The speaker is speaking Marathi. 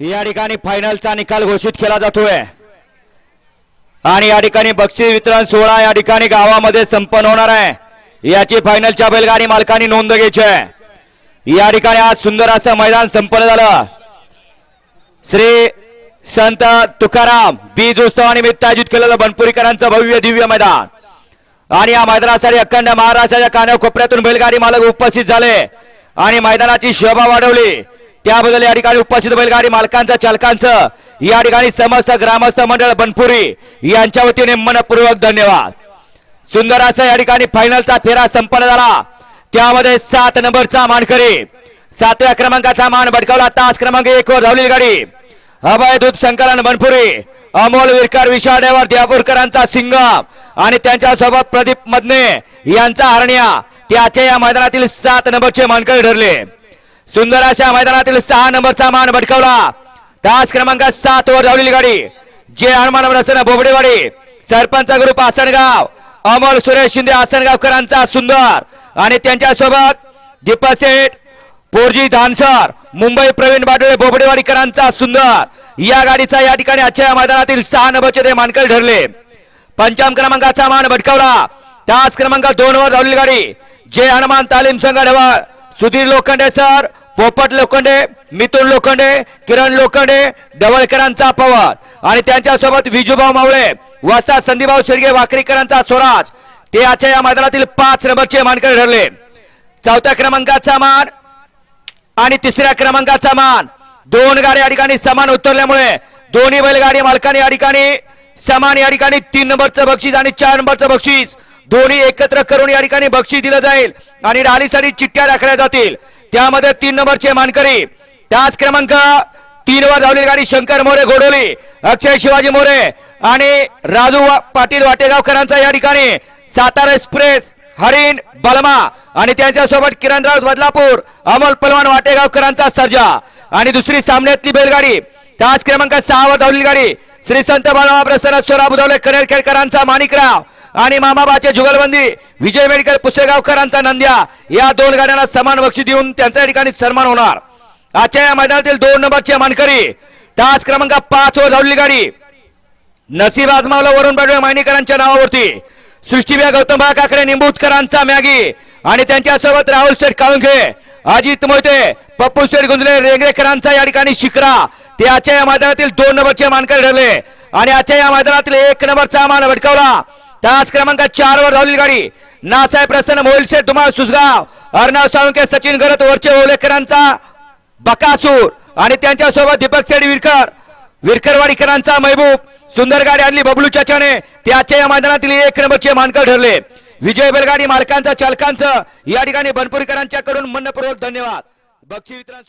या ठिकाणी फायनलचा निकाल घोषित केला जातोय. आणि या ठिकाणी बक्षीस वितरण सोहळा या ठिकाणी गावामध्ये संपन्न होणार आहे. याची फायनलच्या बैलगाडी मालकांनी नोंद घ्यायची आहे. या ठिकाणी आज सुंदर असं मैदान संपन्न झालं. श्री संत तुकाराम बीज उत्सवानिमित्त आयोजित केलेलं बनपुरीकरांचं भव्य दिव्य मैदान. आणि या मैदानासाठी अखंड महाराष्ट्राच्या कान्या कोपऱ्यातून बैलगाडी मालक उपस्थित झाले. आणि मैदानाची शोभा वाढवली. त्याबद्दल या ठिकाणी उपस्थित बैलगाडी मालकांचं चालकांचं. या ठिकाणी समस्त ग्रामस्थ मंडळ बनपुरी यांच्या वतीने मनपूर्वक धन्यवाद. सुंदर असा या ठिकाणी फायनलचा फेरा संपन्न झाला. त्यामध्ये सात नंबरचा मानकरी सातव्या क्रमांकाचा मान भटकावला तास क्रमांक एक वर धावलेली गाडी. अभय दूध संकलन बनपुरी अमोल विरकर विशाळ ड्रायव्हर देवापूरकरांचा सिंगम आणि त्यांच्यासोबत प्रदीप मदने यांचा हरण्या. त्याच्या या मैदानातील सात नंबरचे मानकरी ठरले. सुंदर अशा मैदानातील सहा नंबरचा मान भटकवला. तास क्रमांक सात वर धावलेली गाडी. जे हनुमान रचना बोबडेवाडी सरपंच ग्रुप आसनगाव अमोल सुरेश शिंदे आसनगावकरांचा सुंदर. आणि त्यांच्यासोबत दीपक सेठ पोरजी धानसर मुंबई प्रवीण बाडोळे बोबडेवाडीकरांचा सुंदर. या गाडीचा या ठिकाणी आजच्या मैदानातील सहा नंबरचे ते मानकरी ठरले. पंचम क्रमांकाचा मान भटकावला. तास क्रमांक दोन वर धावलेली गाडी. जे हनुमान तालीम संघ ढवळ सुधीर लोखंडे सर पोपट लोखंडे मिथुन लोखंडे किरण लोखंडे ढवळकरांचा पवन आणि त्यांच्यासोबत विजूभाऊ मावळे वस्ता संधीभाऊ शिर्गे वाकरीकरांचा स्वराज. ते आजच्या या मैदानातील पाच नंबरचे मानकरी ठरले. चौथ्या क्रमांकाचा मान आणि तिसऱ्या क्रमांकाचा मान. दोन गाड्या या ठिकाणी समान उतरल्यामुळे दोन्ही बैलगाडी मालकाने या ठिकाणी समान या ठिकाणी तीन नंबरचं बक्षीस आणि चार नंबरचं बक्षीस. दोन्ही एकत्र करून या ठिकाणी बक्षीस दिलं जाईल आणि रालीसाठी चिठ्ठ्या राखल्या जातील. त्यामध्ये तीन नंबरचे मानकरी. त्याच क्रमांक तीन वर धावलेली गाडी शंकर मोरे घोडोली अक्षय शिवाजी मोरे आणि राजू पाटील वाटेगावकरांचा या ठिकाणी. सातारा एक्सप्रेस हरिण बलमा आणि त्यांच्यासोबत किरण किरणराव बदलापूर अमोल पलवान वाटेगावकरांचा सर्जा. आणि दुसरी सामन्यातली बैलगाडी त्याच क्रमांक सहा वर धावलेली गाडी श्री संत बाळा प्रसन्न स्वरा बुधवले कनेरखेडकरांचा माणिकराव आणि मामाबाचे जुगलबंदी विजय मेडिकल पुसेगावकरांचा नंद्या या दोन गाड्यांना समान बक्षी देऊन त्यांच्या या ठिकाणी सन्मान होणार. आजच्या या मैदानातील दोन नंबरचे मानकरी तास क्रमांक पाच वर धावलेली गाडी. नसीब आजमावला वरुण बडवे मायनीकरांच्या नावावरती. सृष्टीव्या गौतम काकडे निंबूतकरांचा मॅगी आणि त्यांच्यासोबत राहुल शेठ काळुंखे अजित मोहिते पप्पू शेठ गुंजले रेंगरेकरांचा या ठिकाणी शिखरा ते आजच्या या मैदानातील दोन नंबरचे मानकरी ठरले. आणि आजच्या या मैदानातील एक नंबरचा मान भटकावला. तास क्रमांक चार वर धावली गाडी. नासाहेब प्रसन्न मोहिल तुम्हाला धुमाळ सुसगाव अर्णव साळुंके सचिन गरत वरचे ओलेकरांचा बकासूर आणि त्यांच्यासोबत दीपक सेडी विरकर. विरकरवाडीकरांचा महबूब सुंदर गाडी आणली बबलू चाचाने. त्याच्या या मैदानातील एक नंबरचे मानकर ठरले. विजय बैलगाडी मालकांचं चालकांचं या ठिकाणी बनपुरीकरांच्याकडून मनपूर्वक धन्यवाद. बक्षी वितरण